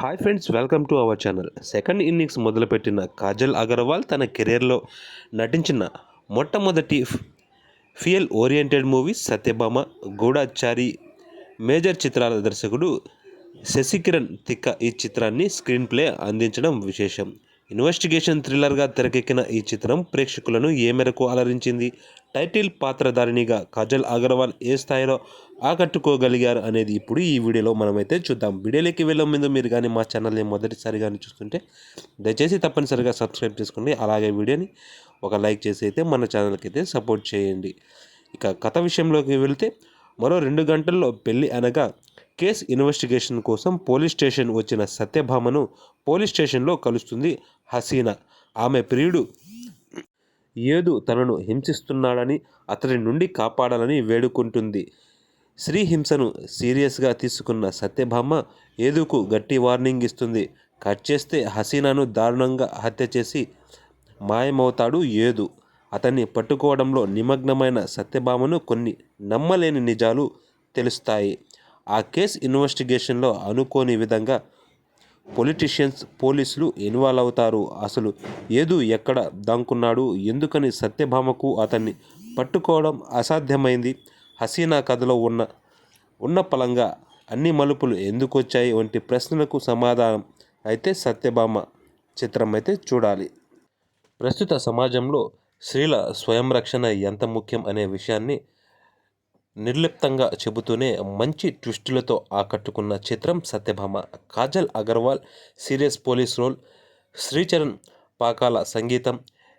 Hi friends welcome to our channel second innings మొదలుపెట్టిన కాజల్ అగర్వాల్ తన కెరీర్లో నటించిన మొట్టమొదటి female oriented movie Satyabhama Goodachari Major చిత్రాల దర్శకుడు శశికిరణ్ తిక్క ఈ చిత్రాన్ని స్క్రీన్ ప్లే అందించడం విశేషం. ఇన్వెస్టిగేషన్ థ్రిల్లర్గా తెరకెక్కిన ఈ చిత్రం ప్రేక్షకులను ఏ మేరకు అలరించింది? టైటిల్ పాత్రధారిణిగా కాజల్ అగర్వాల్ ఏ స్థాయిలో ఆకట్టుకోగలిగారు అనేది ఇప్పుడు ఈ వీడియోలో మనమైతే చూద్దాం. వీడియోలోకి వెళ్ళే ముందు మీరు కానీ మా ఛానల్ని మొదటిసారి కానీ చూస్తుంటే దయచేసి తప్పనిసరిగా సబ్స్క్రైబ్ చేసుకోండి. అలాగే వీడియోని ఒక లైక్ చేసి అయితే మన ఛానల్కి అయితే సపోర్ట్ చేయండి. ఇక కథ విషయంలోకి వెళ్తే మరో రెండు గంటల్లో పెళ్ళి అనగా కేస్ ఇన్వెస్టిగేషన్ కోసం పోలీస్ స్టేషన్ వచ్చిన సత్యభామను పోలీస్ స్టేషన్లో కలుస్తుంది హసీనా. ఆమె ప్రియుడు ఏదు తనను హింసిస్తున్నాడని అతడి నుండి కాపాడాలని వేడుకుంటుంది. శ్రీ హింసను సీరియస్గా తీసుకున్న సత్యభామ ఏదుకు గట్టి వార్నింగ్ ఇస్తుంది? కట్ చేస్తే హసీనాను దారుణంగా హత్య చేసి మాయమవుతాడు ఏదు. అతన్ని పట్టుకోవడంలో నిమగ్నమైన సత్యభామను కొన్ని నమ్మలేని నిజాలు తెలుస్తాయి. ఆ కేస్ ఇన్వెస్టిగేషన్లో అనుకోని విధంగా పొలిటీషియన్స్ పోలీసులు ఇన్వాల్వ్ అవుతారు అసలు ఏదు ఎక్కడ దాంకున్నాడు? ఎందుకని సత్యభామకు అతన్ని పట్టుకోవడం అసాధ్యమైంది? హసీనా కథలో ఉన్న ఉన్న పలంగా అన్ని మలుపులు ఎందుకు వచ్చాయి వంటి ప్రశ్నలకు సమాధానం అయితే సత్యభామ చిత్రం అయితే చూడాలి. ప్రస్తుత సమాజంలో స్త్రీల స్వయం రక్షణ ఎంత ముఖ్యం అనే విషయాన్ని నిర్లిప్తంగా చెబుతూనే మంచి ట్విస్టులతో ఆకట్టుకున్న చిత్రం Satyabhama. Kajal Aggarwal serious police role Sricharan Pakala సంగీతం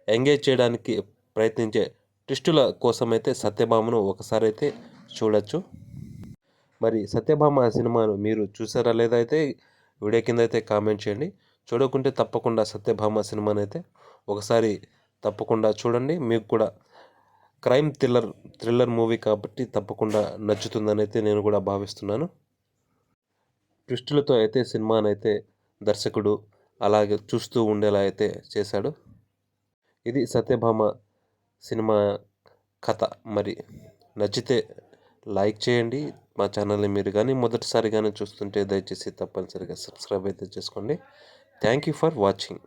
ఎంగేజ్ చేయడానికి ప్రయత్నించే ట్విస్టుల కోసమైతే సత్యభామను ఒకసారి అయితే చూడొచ్చు. మరి సత్యభామ సినిమాను మీరు చూసారా లేదా అయితే వీడియో కింద అయితే కామెంట్ చేయండి. చూడకుంటే తప్పకుండా సత్యభామ సినిమాను అయితే ఒకసారి తప్పకుండా చూడండి. మీకు కూడా క్రైమ్ థ్రిల్లర్ థ్రిల్లర్ మూవీ కాబట్టి తప్పకుండా నచ్చుతుందని అయితే నేను కూడా భావిస్తున్నాను. ట్విస్టులతో అయితే సినిమానైతే దర్శకుడు అలాగే చూస్తూ ఉండేలా అయితే చేశాడు. ఇది సత్యభామ సినిమా కథ. మరి నచ్చితే లైక్ చేయండి. మా ఛానల్ని మీరు కానీ మొదటిసారి కానీ చూస్తుంటే దయచేసి తప్పనిసరిగా సబ్స్క్రైబ్ అయితే చేసుకోండి. Thank you for watching.